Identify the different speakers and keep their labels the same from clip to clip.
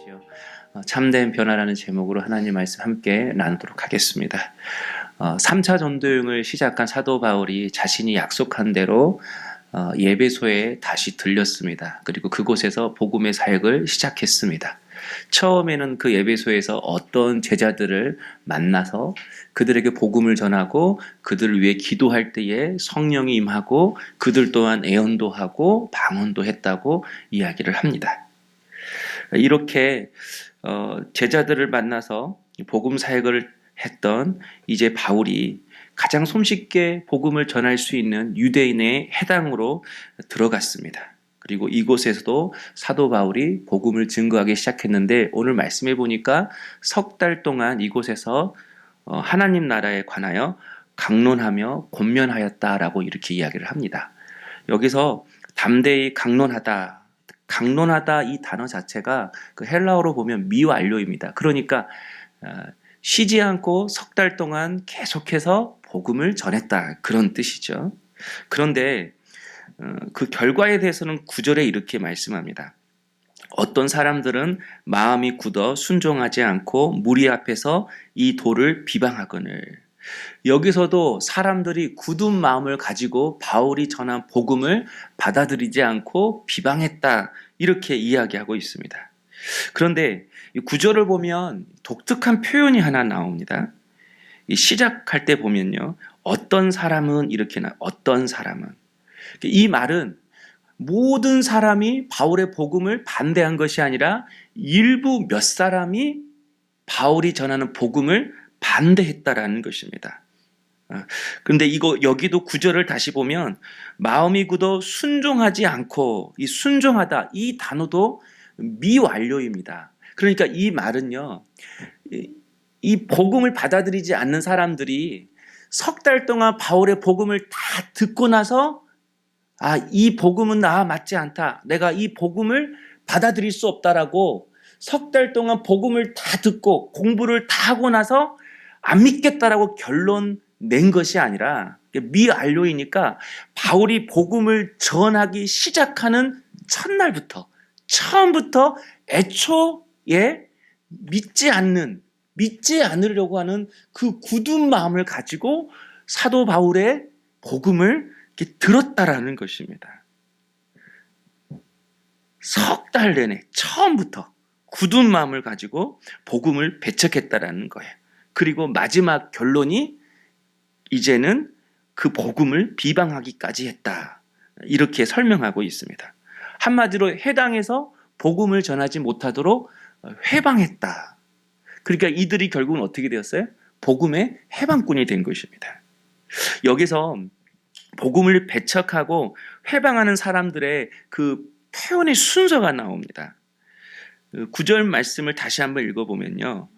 Speaker 1: 주십시오. 어, 참된 변화라는 제목으로 하나님 말씀 함께 나누도록 하겠습니다. 어, 3차 전도여행을 시작한 사도 바울이 자신이 약속한 대로 어, 예배소에 다시 들렸습니다. 그리고 그곳에서 복음의 사역을 시작했습니다. 처음에는 그 예배소에서 어떤 제자들을 만나서 그들에게 복음을 전하고 그들을 위해 기도할 때에 성령이 임하고 그들 또한 애언도 하고 방언도 했다고 이야기를 합니다. 이렇게 어, 제자들을 만나서 복음 사역을 했던 이제 바울이 가장 손쉽게 복음을 전할 수 있는 유대인의 해당으로 들어갔습니다. 그리고 이곳에서도 사도 바울이 복음을 증거하기 시작했는데 오늘 말씀해 보니까 석 달 동안 이곳에서 어, 하나님 나라에 관하여 강론하며 권면하였다라고 이렇게 이야기를 합니다. 여기서 담대히 강론하다, 강론하다 이 단어 자체가 그 헬라어로 보면 미완료입니다. 그러니까 어, 쉬지 않고 석 달 동안 계속해서 복음을 전했다 그런 뜻이죠. 그런데 어, 그 결과에 대해서는 구절에 이렇게 말씀합니다. 어떤 사람들은 마음이 굳어 순종하지 않고 무리 앞에서 이 돌을 비방하거늘. 여기서도 사람들이 굳은 마음을 가지고 바울이 전한 복음을 받아들이지 않고 비방했다. 이렇게 이야기하고 있습니다. 그런데 이 구절을 보면 독특한 표현이 하나 나옵니다. 이 시작할 때 보면요. 어떤 사람은 이렇게 나, 어떤 사람은. 이 말은 모든 사람이 바울의 복음을 반대한 것이 아니라 일부 몇 사람이 바울이 전하는 복음을 반대했다라는 것입니다. 아, 그런데 이거 여기도 구절을 다시 보면 마음이 굳어 순종하지 않고 이 순종하다 이 단어도 미완료입니다. 그러니까 이 말은요 이, 이 복음을 받아들이지 않는 사람들이 석 달 동안 바울의 복음을 다 듣고 나서 아, 이 복음은 나 맞지 않다. 내가 이 복음을 받아들일 수 없다라고 석 달 동안 복음을 다 듣고 공부를 다 하고 나서 안 믿겠다라고 결론 낸 것이 아니라 미완료이니까 바울이 복음을 전하기 시작하는 첫날부터 처음부터 애초에 믿지 않는 믿지 않으려고 하는 그 굳은 마음을 가지고 사도 바울의 복음을 들었다라는 것입니다. 석 달 내내 처음부터 굳은 마음을 가지고 복음을 배척했다라는 거예요. 그리고 마지막 결론이 이제는 그 복음을 비방하기까지 했다. 이렇게 설명하고 있습니다. 한마디로 해당해서 복음을 전하지 못하도록 회방했다. 그러니까 이들이 결국은 어떻게 되었어요? 복음의 해방꾼이 된 것입니다. 여기서 복음을 배척하고 회방하는 사람들의 그 표현의 순서가 나옵니다. 그 구절 말씀을 다시 한번 읽어보면요.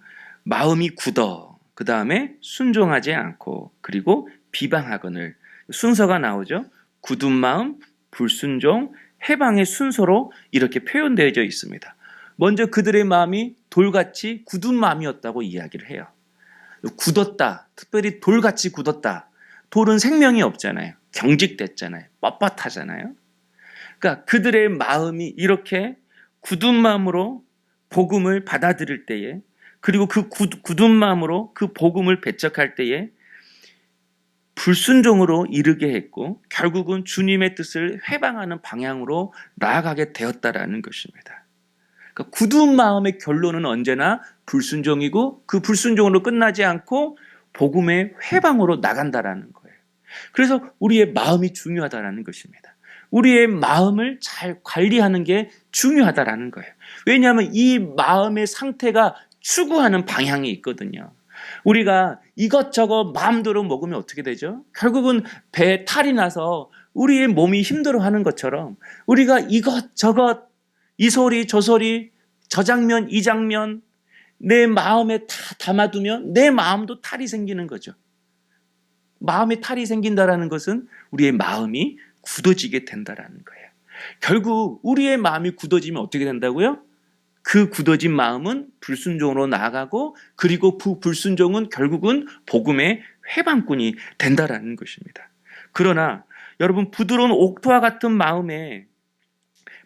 Speaker 1: 마음이 굳어, 그 다음에 순종하지 않고, 그리고 비방하거늘. 순서가 나오죠. 굳은 마음, 불순종, 해방의 순서로 이렇게 표현되어져 있습니다. 먼저 그들의 마음이 돌같이 굳은 마음이었다고 이야기를 해요. 굳었다. 특별히 돌같이 굳었다. 돌은 생명이 없잖아요. 경직됐잖아요. 뻣뻣하잖아요. 그러니까 그들의 마음이 이렇게 굳은 마음으로 복음을 받아들일 때에 그리고 그 굳은 마음으로 그 복음을 배척할 때에 불순종으로 이르게 했고 결국은 주님의 뜻을 회방하는 방향으로 나아가게 되었다라는 것입니다. 그러니까 굳은 마음의 결론은 언제나 불순종이고 그 불순종으로 끝나지 않고 복음의 회방으로 나간다라는 거예요. 그래서 우리의 마음이 중요하다라는 것입니다. 우리의 마음을 잘 관리하는 게 중요하다라는 거예요. 왜냐하면 이 마음의 상태가 추구하는 방향이 있거든요. 우리가 이것저것 마음대로 먹으면 어떻게 되죠? 결국은 배에 탈이 나서 우리의 몸이 힘들어 하는 것처럼 우리가 이것저것 이 소리 저 소리 저 장면 이 장면 내 마음에 다 담아두면 내 마음도 탈이 생기는 거죠. 마음에 탈이 생긴다라는 것은 우리의 마음이 굳어지게 된다라는 거예요. 결국 우리의 마음이 굳어지면 어떻게 된다고요? 그 굳어진 마음은 불순종으로 나아가고 그리고 그 불순종은 결국은 복음의 회방꾼이 된다라는 것입니다. 그러나 여러분 부드러운 옥토와 같은 마음에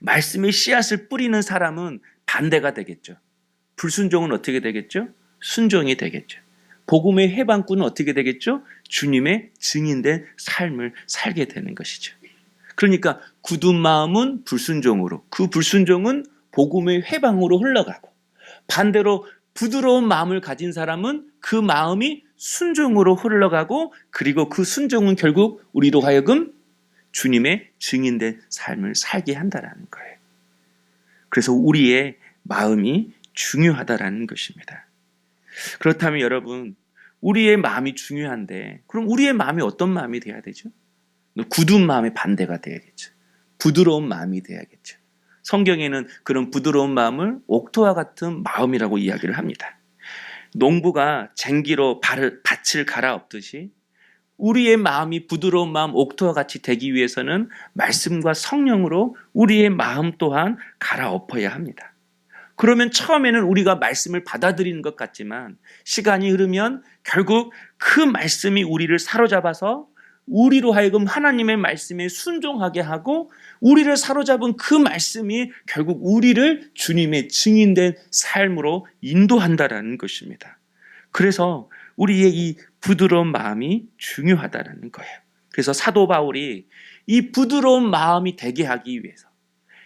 Speaker 1: 말씀의 씨앗을 뿌리는 사람은 반대가 되겠죠. 불순종은 어떻게 되겠죠? 순종이 되겠죠. 복음의 해방꾼은 어떻게 되겠죠? 주님의 증인된 삶을 살게 되는 것이죠. 그러니까 굳은 마음은 불순종으로, 그 불순종은 복음의 회방으로 흘러가고, 반대로 부드러운 마음을 가진 사람은 그 마음이 순종으로 흘러가고, 그리고 그 순종은 결국 우리로 하여금 주님의 증인된 삶을 살게 한다라는 거예요. 그래서 우리의 마음이 중요하다라는 것입니다. 그렇다면 여러분, 우리의 마음이 중요한데, 그럼 우리의 마음이 어떤 마음이 돼야 되죠? 굳은 마음의 반대가 돼야겠죠. 부드러운 마음이 돼야겠죠. 성경에는 그런 부드러운 마음을 옥토와 같은 마음이라고 이야기를 합니다. 농부가 쟁기로 발을, 밭을 갈아엎듯이 우리의 마음이 부드러운 마음 옥토와 같이 되기 위해서는 말씀과 성령으로 우리의 마음 또한 갈아엎어야 합니다. 그러면 처음에는 우리가 말씀을 받아들이는 것 같지만 시간이 흐르면 결국 그 말씀이 우리를 사로잡아서 우리로 하여금 하나님의 말씀에 순종하게 하고 우리를 사로잡은 그 말씀이 결국 우리를 주님의 증인된 삶으로 인도한다라는 것입니다. 그래서 우리의 이 부드러운 마음이 중요하다라는 거예요. 그래서 사도 바울이 이 부드러운 마음이 되게 하기 위해서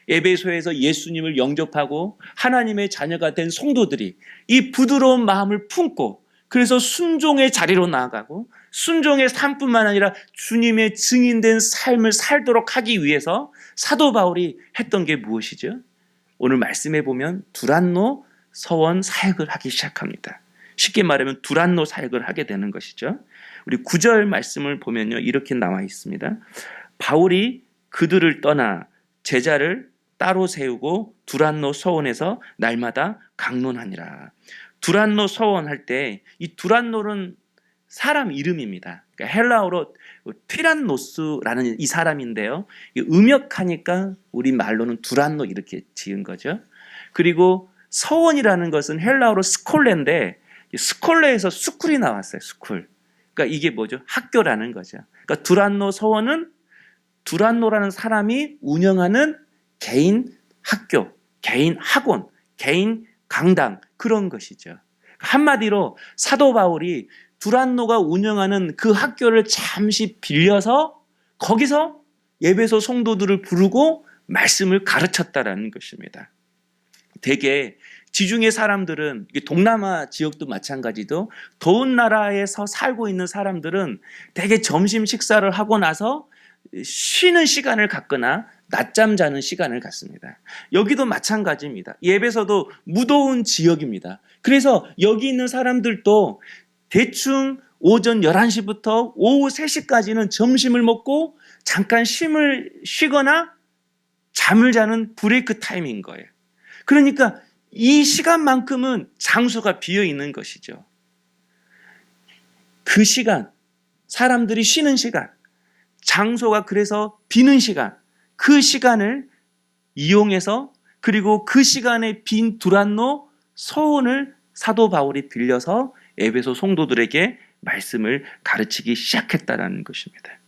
Speaker 1: 에베소에서 예수님을 영접하고 하나님의 자녀가 된 성도들이 이 부드러운 마음을 품고 그래서 순종의 자리로 나아가고 순종의 삶뿐만 아니라 주님의 증인된 삶을 살도록 하기 위해서 사도 바울이 했던 게 무엇이죠? 오늘 말씀해 보면 두란노 서원 사역을 하기 시작합니다. 쉽게 말하면 두란노 사역을 하게 되는 것이죠. 우리 구절 말씀을 보면요. 이렇게 나와 있습니다. 바울이 그들을 떠나 제자를 따로 세우고 두란노 서원에서 날마다 강론하니라. 두란노 서원할 때 이 두란노는 사람 이름입니다. 그러니까 헬라어로 티란노스라는 이 사람인데요. 음역하니까 우리 말로는 두란노 이렇게 지은 거죠. 그리고 서원이라는 것은 헬라어로 스콜레인데 스콜레에서 스쿨이 나왔어요. 스쿨. 그러니까 이게 뭐죠? 학교라는 거죠. 그러니까 두란노 서원은 두란노라는 사람이 운영하는 개인 학교, 개인 학원, 개인 강당 그런 것이죠. 한마디로 사도 바울이 두란노가 운영하는 그 학교를 잠시 빌려서 거기서 예배소 성도들을 부르고 말씀을 가르쳤다라는 것입니다. 대개 지중해 사람들은 동남아 지역도 마찬가지도 더운 나라에서 살고 있는 사람들은 대개 점심 식사를 하고 나서 쉬는 시간을 갖거나 낮잠 자는 시간을 갖습니다. 여기도 마찬가지입니다. 예배서도 무더운 지역입니다. 그래서 여기 있는 사람들도 대충 오전 11시부터 오후 3시까지는 점심을 먹고 잠깐 쉼을 쉬거나 잠을 자는 브레이크 타임인 거예요. 그러니까 이 시간만큼은 장소가 비어 있는 것이죠. 그 시간, 사람들이 쉬는 시간, 장소가 그래서 비는 시간, 그 시간을 이용해서 그리고 그 시간에 빈 두란노 서원을 사도 바울이 빌려서 에베소 성도들에게 말씀을 가르치기 시작했다라는 것입니다.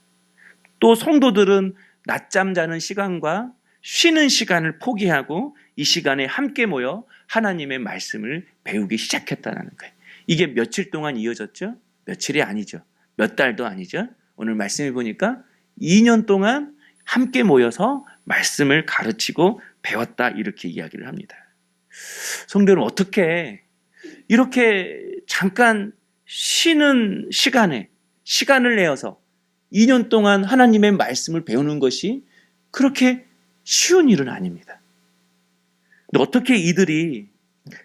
Speaker 1: 또 성도들은 낮잠 자는 시간과 쉬는 시간을 포기하고 이 시간에 함께 모여 하나님의 말씀을 배우기 시작했다는 거예요. 이게 며칠 동안 이어졌죠? 며칠이 아니죠. 몇 달도 아니죠. 오늘 말씀해 보니까 2년 동안 함께 모여서 말씀을 가르치고 배웠다 이렇게 이야기를 합니다. 성도는 어떻게 이렇게 잠깐 쉬는 시간에 시간을 내어서 2년 동안 하나님의 말씀을 배우는 것이 그렇게 쉬운 일은 아닙니다. 어떻게 이들이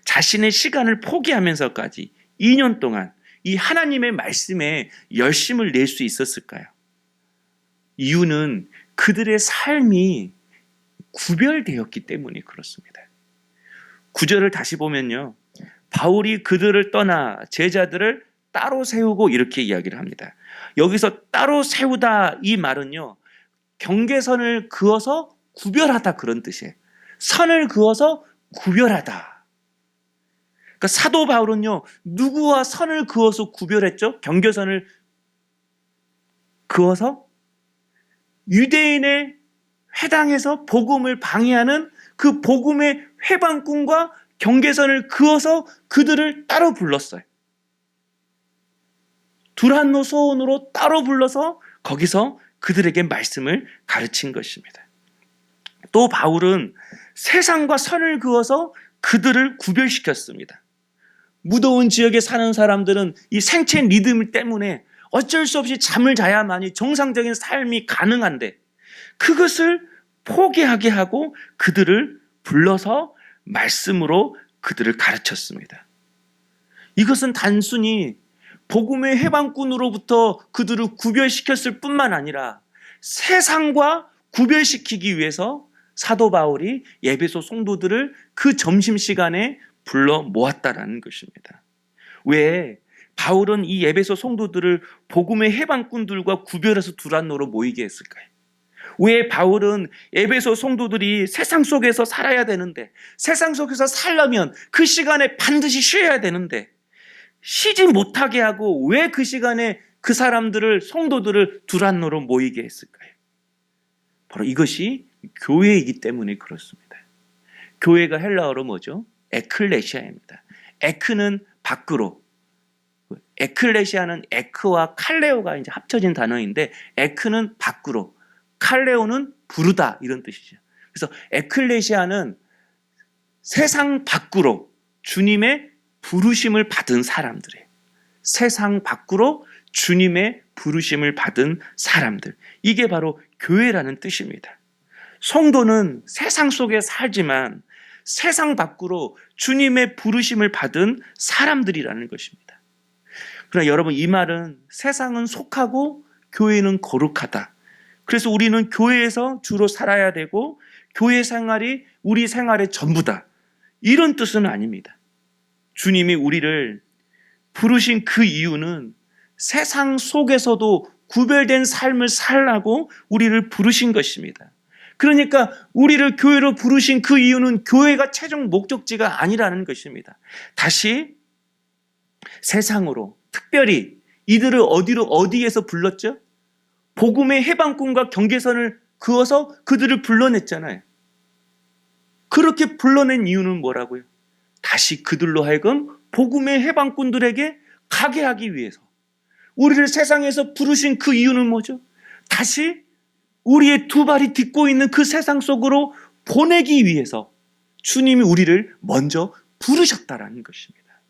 Speaker 1: 자신의 시간을 포기하면서까지 2년 동안 이 하나님의 말씀에 열심을 낼 수 있었을까요? 이유는 그들의 삶이 구별되었기 때문이 그렇습니다. 구절을 다시 보면요. 바울이 그들을 떠나 제자들을 따로 세우고 이렇게 이야기를 합니다. 여기서 따로 세우다 이 말은요. 경계선을 그어서 구별하다 그런 뜻이에요. 선을 그어서 구별하다. 그러니까 사도 바울은요. 누구와 선을 그어서 구별했죠? 경계선을 그어서 유대인의 회당에서 복음을 방해하는 그 복음의 회방꾼과 경계선을 그어서 그들을 따로 불렀어요. 두란노 소원으로 따로 불러서 거기서 그들에게 말씀을 가르친 것입니다. 또 바울은 세상과 선을 그어서 그들을 구별시켰습니다. 무더운 지역에 사는 사람들은 이 생체 리듬 때문에 어쩔 수 없이 잠을 자야만이 정상적인 삶이 가능한데 그것을 포기하게 하고 그들을 불러서 말씀으로 그들을 가르쳤습니다. 이것은 단순히 복음의 해방꾼으로부터 그들을 구별시켰을 뿐만 아니라 세상과 구별시키기 위해서 사도 바울이 예배소 성도들을 그 점심시간에 불러 모았다라는 것입니다. 왜 바울은 이 예배소 성도들을 복음의 해방꾼들과 구별해서 두란노로 모이게 했을까요? 왜 바울은 에베소 성도들이 세상 속에서 살아야 되는데 세상 속에서 살려면 그 시간에 반드시 쉬어야 되는데 쉬지 못하게 하고 왜 그 시간에 그 사람들을 성도들을 두란노로 모이게 했을까요? 바로 이것이 교회이기 때문에 그렇습니다. 교회가 헬라어로 뭐죠? 에클레시아입니다. 에크는 밖으로 에클레시아는 에크와 칼레오가 이제 합쳐진 단어인데 에크는 밖으로 칼레오는 부르다 이런 뜻이죠. 그래서 에클레시아는 세상 밖으로 주님의 부르심을 받은 사람들이에요. 세상 밖으로 주님의 부르심을 받은 사람들. 이게 바로 교회라는 뜻입니다. 성도는 세상 속에 살지만 세상 밖으로 주님의 부르심을 받은 사람들이라는 것입니다. 그러나 여러분 이 말은 세상은 속하고 교회는 거룩하다. 그래서 우리는 교회에서 주로 살아야 되고 교회 생활이 우리 생활의 전부다. 이런 뜻은 아닙니다. 주님이 우리를 부르신 그 이유는 세상 속에서도 구별된 삶을 살라고 우리를 부르신 것입니다. 그러니까 우리를 교회로 부르신 그 이유는 교회가 최종 목적지가 아니라는 것입니다. 다시 세상으로 특별히 이들을 어디로 어디에서 불렀죠? 복음의 해방꾼과 경계선을 그어서 그들을 불러냈잖아요. 그렇게 불러낸 이유는 뭐라고요? 다시 그들로 하여금 복음의 해방꾼들에게 가게 하기 위해서. 우리를 세상에서 부르신 그 이유는 뭐죠? 다시 우리의 두 발이 딛고 있는 그 세상 속으로 보내기 위해서 주님이 우리를 먼저 부르셨다라는 것입니다.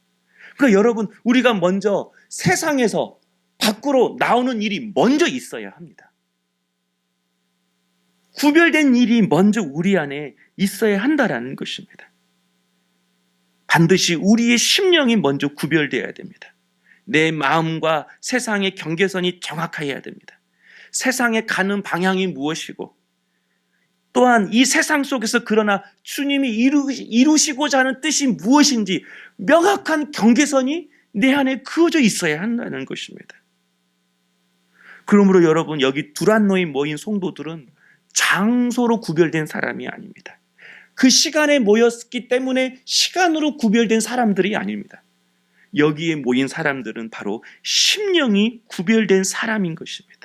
Speaker 1: 그러니까 여러분, 우리가 먼저 세상에서 밖으로 나오는 일이 먼저 있어야 합니다. 구별된 일이 먼저 우리 안에 있어야 한다라는 것입니다. 반드시 우리의 심령이 먼저 구별되어야 됩니다. 내 마음과 세상의 경계선이 정확해야 됩니다. 세상에 가는 방향이 무엇이고 또한 이 세상 속에서 그러나 주님이 이루시, 고자 하는 뜻이 무엇인지 명확한 경계선이 내 안에 그어져 있어야 한다는 것입니다. 그러므로 여러분 여기 두란노에 모인 성도들은 장소로 구별된 사람이 아닙니다. 그 시간에 모였기 때문에 시간으로 구별된 사람들이 아닙니다. 여기에 모인 사람들은 바로 심령이 구별된 사람인 것입니다.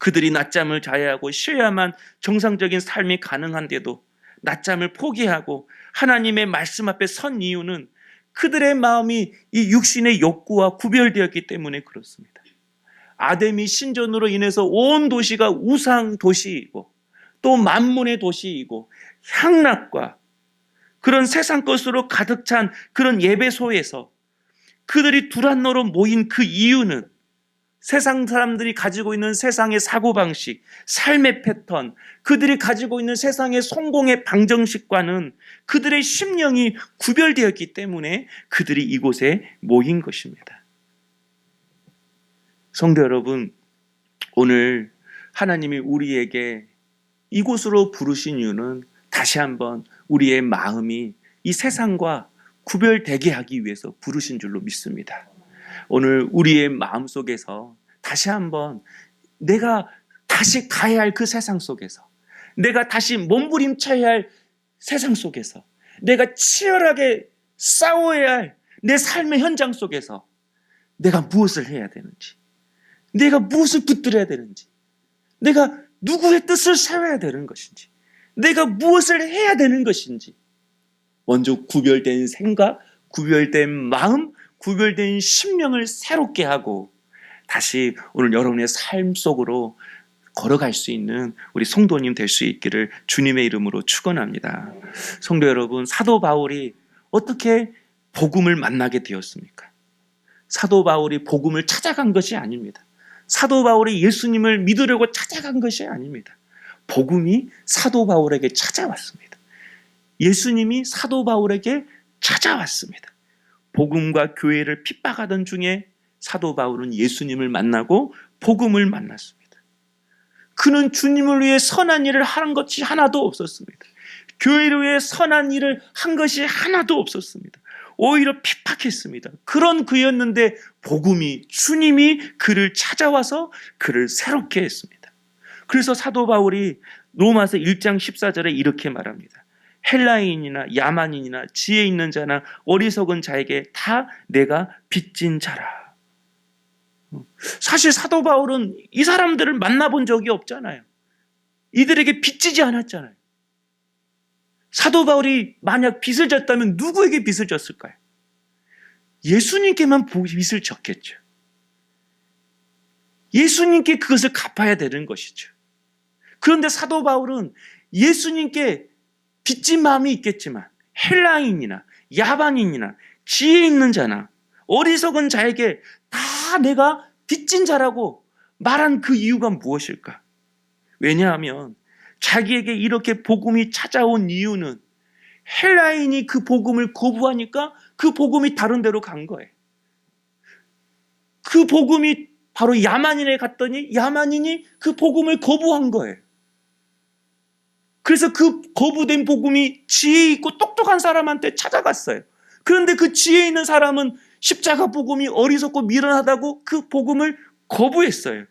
Speaker 1: 그들이 낮잠을 자야 하고 쉬어야만 정상적인 삶이 가능한데도 낮잠을 포기하고 하나님의 말씀 앞에 선 이유는 그들의 마음이 이 육신의 욕구와 구별되었기 때문에 그렇습니다. 아데미 신전으로 인해서 온 도시가 우상 도시이고 또 만문의 도시이고 향락과 그런 세상 것으로 가득 찬 그런 예배소에서 그들이 두란노로 모인 그 이유는 세상 사람들이 가지고 있는 세상의 사고방식, 삶의 패턴, 그들이 가지고 있는 세상의 성공의 방정식과는 그들의 심령이 구별되었기 때문에 그들이 이곳에 모인 것입니다. 성도 여러분, 오늘 하나님이 우리에게 이곳으로 부르신 이유는 다시 한번 우리의 마음이 이 세상과 구별되게 하기 위해서 부르신 줄로 믿습니다. 오늘 우리의 마음 속에서 다시 한번 내가 다시 가야 할 그 세상 속에서 내가 다시 몸부림쳐야 할 세상 속에서 내가 치열하게 싸워야 할 내 삶의 현장 속에서 내가 무엇을 해야 되는지 내가 무엇을 붙들어야 되는지 내가 누구의 뜻을 세워야 되는 것인지 내가 무엇을 해야 되는 것인지 먼저 구별된 생각, 구별된 마음, 구별된 심령을 새롭게 하고 다시 오늘 여러분의 삶 속으로 걸어갈 수 있는 우리 성도님 될 수 있기를 주님의 이름으로 축원합니다. 성도 여러분, 사도 바울이 어떻게 복음을 만나게 되었습니까? 사도 바울이 복음을 찾아간 것이 아닙니다. 사도 바울이 예수님을 믿으려고 찾아간 것이 아닙니다. 복음이 사도 바울에게 찾아왔습니다. 예수님이 사도 바울에게 찾아왔습니다. 복음과 교회를 핍박하던 중에 사도 바울은 예수님을 만나고 복음을 만났습니다. 그는 주님을 위해 선한 일을 하는 것이 하나도 없었습니다. 교회를 위해 선한 일을 한 것이 하나도 없었습니다. 오히려 핍박했습니다. 그런 그였는데 복음이 주님이 그를 찾아와서 그를 새롭게 했습니다. 그래서 사도 바울이 로마서 1장 14절에 이렇게 말합니다. 헬라인이나 야만인이나 지혜 있는 자나 어리석은 자에게 다 내가 빚진 자라. 사실 사도 바울은 이 사람들을 만나본 적이 없잖아요. 이들에게 빚지지 않았잖아요. 사도 바울이 만약 빚을 졌다면 누구에게 빚을 졌을까요? 예수님께만 빚을 졌겠죠. 예수님께 그것을 갚아야 되는 것이죠. 그런데 사도 바울은 예수님께 빚진 마음이 있겠지만 헬라인이나 야반인이나 지혜 있는 자나 어리석은 자에게 다 내가 빚진 자라고 말한 그 이유가 무엇일까? 왜냐하면 자기에게 이렇게 복음이 찾아온 이유는 헬라인이 그 복음을 거부하니까 그 복음이 다른 데로 간 거예요. 그 복음이 바로 야만인에 갔더니 야만인이 그 복음을 거부한 거예요. 그래서 그 거부된 복음이 지혜 있고 똑똑한 사람한테 찾아갔어요. 그런데 그 지혜 있는 사람은 십자가 복음이 어리석고 미련하다고 그 복음을 거부했어요.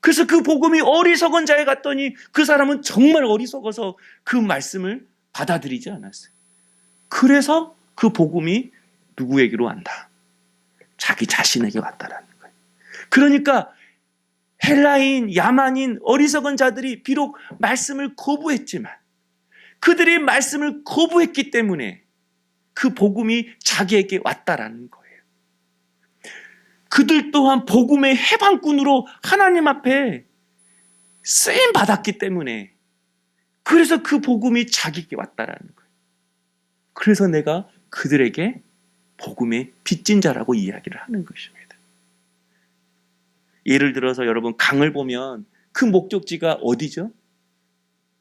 Speaker 1: 그래서 그 복음이 어리석은 자에 갔더니 그 사람은 정말 어리석어서 그 말씀을 받아들이지 않았어요. 그래서 그 복음이 누구에게로 왔다? 자기 자신에게 왔다라는 거예요. 그러니까 헬라인, 야만인, 어리석은 자들이 비록 말씀을 거부했지만 그들이 말씀을 거부했기 때문에 그 복음이 자기에게 왔다라는 거예요. 그들 또한 복음의 해방꾼으로 하나님 앞에 쓰임 받았기 때문에 그래서 그 복음이 자기에게 왔다라는 거예요. 그래서 내가 그들에게 복음의 빚진 자라고 이야기를 하는 것입니다. 예를 들어서 여러분 강을 보면 그 목적지가 어디죠?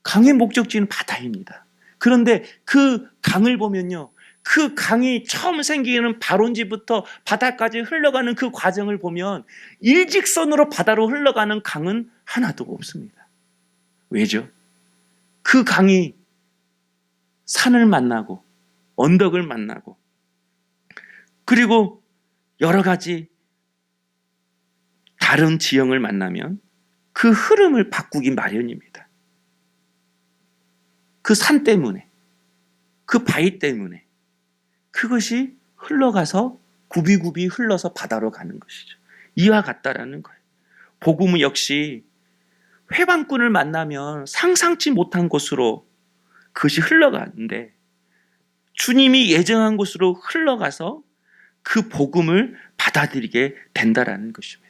Speaker 1: 강의 목적지는 바다입니다. 그런데 그 강을 보면요. 그 강이 처음 생기는 발원지부터 바다까지 흘러가는 그 과정을 보면 일직선으로 바다로 흘러가는 강은 하나도 없습니다. 왜죠? 그 강이 산을 만나고 언덕을 만나고 그리고 여러 가지 다른 지형을 만나면 그 흐름을 바꾸기 마련입니다. 그 산 때문에, 그 바위 때문에 그것이 흘러가서 굽이굽이 흘러서 바다로 가는 것이죠. 이와 같다라는 거예요. 복음은 역시 회방꾼을 만나면 상상치 못한 곳으로 그것이 흘러가는데 주님이 예정한 곳으로 흘러가서 그 복음을 받아들이게 된다라는 것입니다.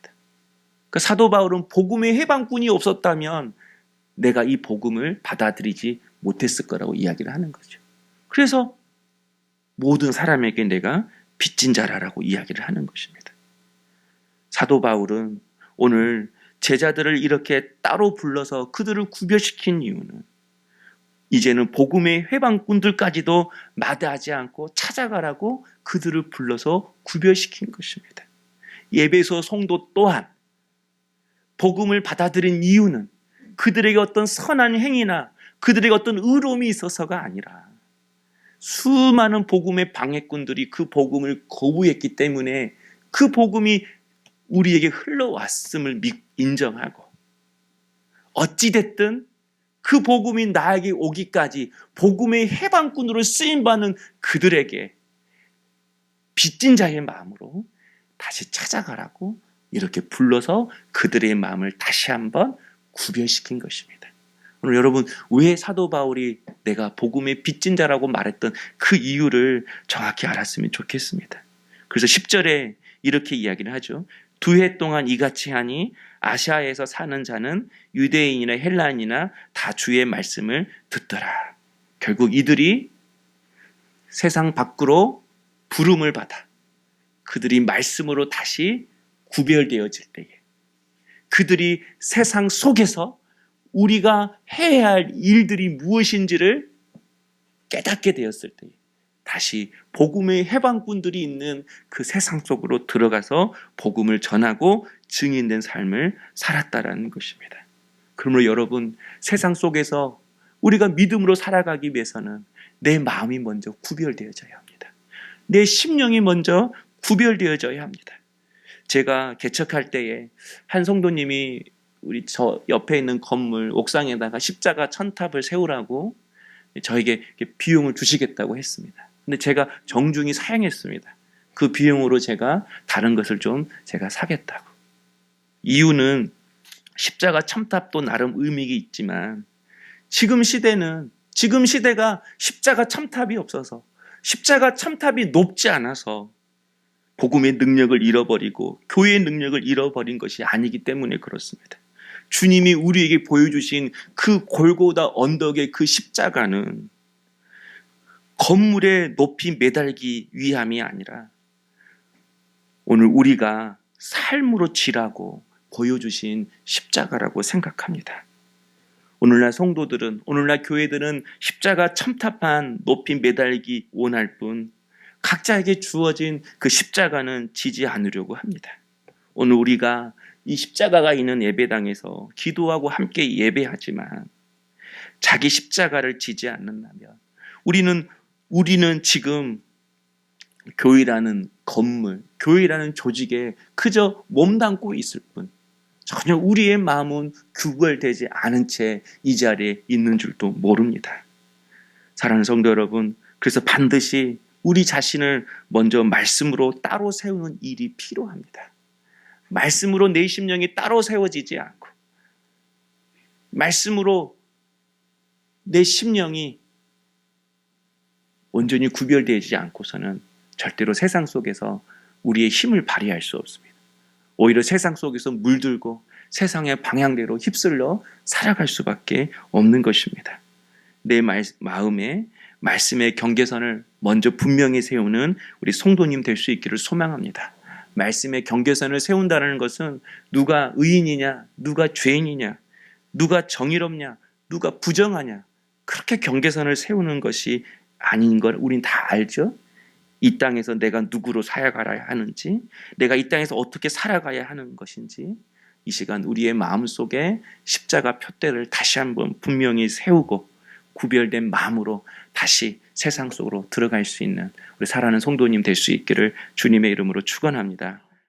Speaker 1: 그 사도 바울은 복음의 해방꾼이 없었다면 내가 이 복음을 받아들이지 못했을 거라고 이야기를 하는 거죠. 그래서 모든 사람에게 내가 빚진 자라라고 이야기를 하는 것입니다. 사도 바울은 오늘 제자들을 이렇게 따로 불러서 그들을 구별시킨 이유는 이제는 복음의 회방꾼들까지도 마다하지 않고 찾아가라고 그들을 불러서 구별시킨 것입니다. 예배소 성도 또한 복음을 받아들인 이유는 그들에게 어떤 선한 행위나 그들에게 어떤 의로움이 있어서가 아니라 수많은 복음의 방해꾼들이 그 복음을 거부했기 때문에 그 복음이 우리에게 흘러왔음을 인정하고 어찌됐든 그 복음이 나에게 오기까지 복음의 해방꾼으로 쓰임받는 그들에게 빚진 자의 마음으로 다시 찾아가라고 이렇게 불러서 그들의 마음을 다시 한번 구별시킨 것입니다. 오늘 여러분 왜 사도 바울이 내가 복음의 빚진 자라고 말했던 그 이유를 정확히 알았으면 좋겠습니다. 그래서 10절에 이렇게 이야기를 하죠. 두 해 동안 이같이 하니 아시아에서 사는 자는 유대인이나 헬라인이나 다 주의 말씀을 듣더라. 결국 이들이 세상 밖으로 부름을 받아 그들이 말씀으로 다시 구별되어질 때에 그들이 세상 속에서 우리가 해야 할 일들이 무엇인지를 깨닫게 되었을 때 다시 복음의 해방꾼들이 있는 그 세상 속으로 들어가서 복음을 전하고 증인된 삶을 살았다라는 것입니다. 그러므로 여러분 세상 속에서 우리가 믿음으로 살아가기 위해서는 내 마음이 먼저 구별되어져야 합니다. 내 심령이 먼저 구별되어져야 합니다. 제가 개척할 때에 한 성도님이 우리 저 옆에 있는 건물 옥상에다가 십자가 천탑을 세우라고 저에게 비용을 주시겠다고 했습니다. 근데 제가 정중히 사양했습니다. 그 비용으로 제가 다른 것을 좀 제가 사겠다고. 이유는 십자가 첨탑도 나름 의미가 있지만 지금 시대는 지금 시대가 십자가 첨탑이 없어서 십자가 첨탑이 높지 않아서 복음의 능력을 잃어버리고 교회의 능력을 잃어버린 것이 아니기 때문에 그렇습니다. 주님이 우리에게 보여주신 그 골고다 언덕의 그 십자가는 건물에 높이 매달기 위함이 아니라 오늘 우리가 삶으로 지라고 보여주신 십자가라고 생각합니다. 오늘날 성도들은, 오늘날 교회들은 십자가 첨탑한 높이 매달기 원할 뿐 각자에게 주어진 그 십자가는 지지 않으려고 합니다. 오늘 우리가 이 십자가가 있는 예배당에서 기도하고 함께 예배하지만 자기 십자가를 지지 않는다면 우리는 우리는 지금 교회라는 건물, 교회라는 조직에 그저 몸담고 있을 뿐 전혀 우리의 마음은 구별되지 않은 채 이 자리에 있는 줄도 모릅니다. 사랑하는 성도 여러분, 그래서 반드시 우리 자신을 먼저 말씀으로 따로 세우는 일이 필요합니다. 말씀으로 내 심령이 따로 세워지지 않고, 말씀으로 내 심령이 온전히 구별되지 않고서는 절대로 세상 속에서 우리의 힘을 발휘할 수 없습니다. 오히려 세상 속에서 물들고 세상의 방향대로 휩쓸려 살아갈 수밖에 없는 것입니다. 내 말, 마음에 말씀의 경계선을 먼저 분명히 세우는 우리 성도님 될 수 있기를 소망합니다. 말씀의 경계선을 세운다는 것은 누가 의인이냐, 누가 죄인이냐, 누가 정의롭냐, 누가 부정하냐, 그렇게 경계선을 세우는 것이 아닌 걸 우린 다 알죠? 이 땅에서 내가 누구로 살아가야 하는지, 내가 이 땅에서 어떻게 살아가야 하는 것인지, 이 시간 우리의 마음 속에 십자가 표대를 다시 한번 분명히 세우고 구별된 마음으로 다시 세상 속으로 들어갈 수 있는 우리 살아는 성도님 될 수 있기를 주님의 이름으로 축원합니다.